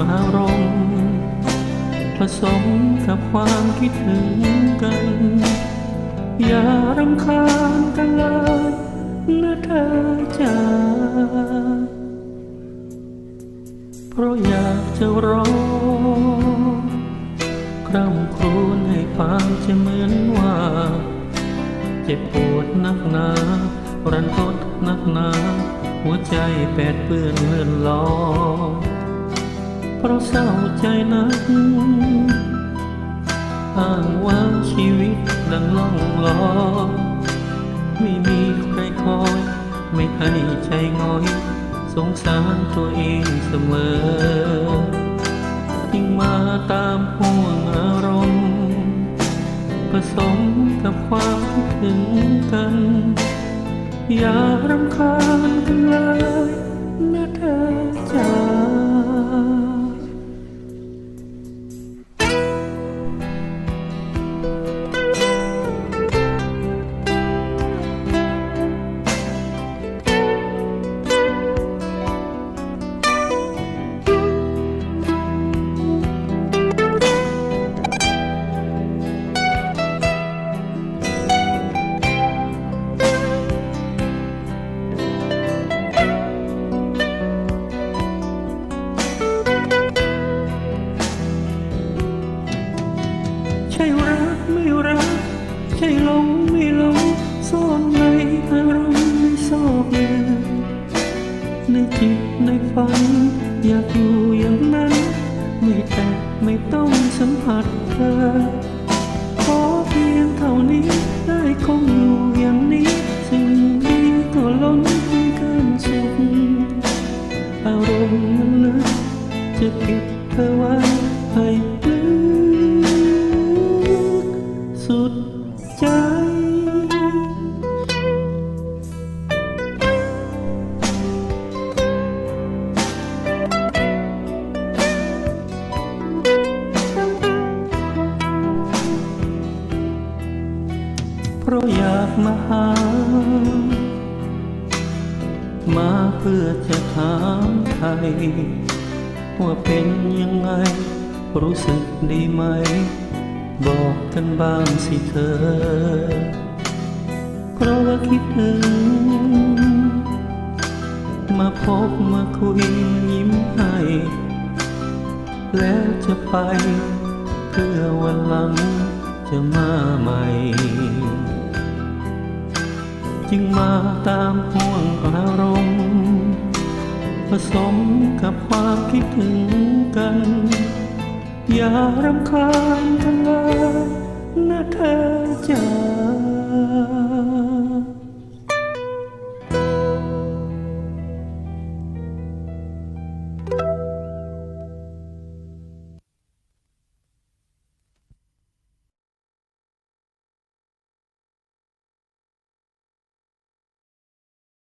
อารมณ์ผสมกับความคิดถึงกัน อย่ารำคาญกันเลยนะเธอจ๋าเพราะอยากจะร้องคร่ำครวญให้ฟังจะเหมือนว่า เจ็บปวดนักหนา รันทดนักหนา หัวใจแปดเปื้อนเลื่อนลอย เพราะเศร้าใจนักอ้างว่าชีวิตดังล่องลอยไม่มีใครคอย ไม่ให้ใจง้อย สงสารตัวเองเสมอยิ่งมาตามห่วงอารมณ์ผสมกับความคิดถึงกัน อย่ารำคาญกันเลยนะเธอ ช่รักไม่รัก ใช่หลงไม่หลงซ่อนในอารมณ์ในซอกลึกในจิตในฝัน อยากอยู่อย่างนั้น ไม่แตกไม่ต้องสัมผัสเธอขอเพียงเท่านี้ได้คงอยู่อย่างนี้สิ่ง เพราะอยากมาหา มาเพื่อจะถามไทยว่าเป็นยังไง รู้สึกดีไหม บอกกันบ้างสิเธอ เพราะว่าคิดถึง มาพบมาคุยยิ้มให้ แล้วจะไป เพื่อวันหลังจะมาใหม่ จึงมาตามห่วงอารมณ์ ผสมกับความคิดถึงกัน อย่ารำคาญกันเลยนะเธอจ๋า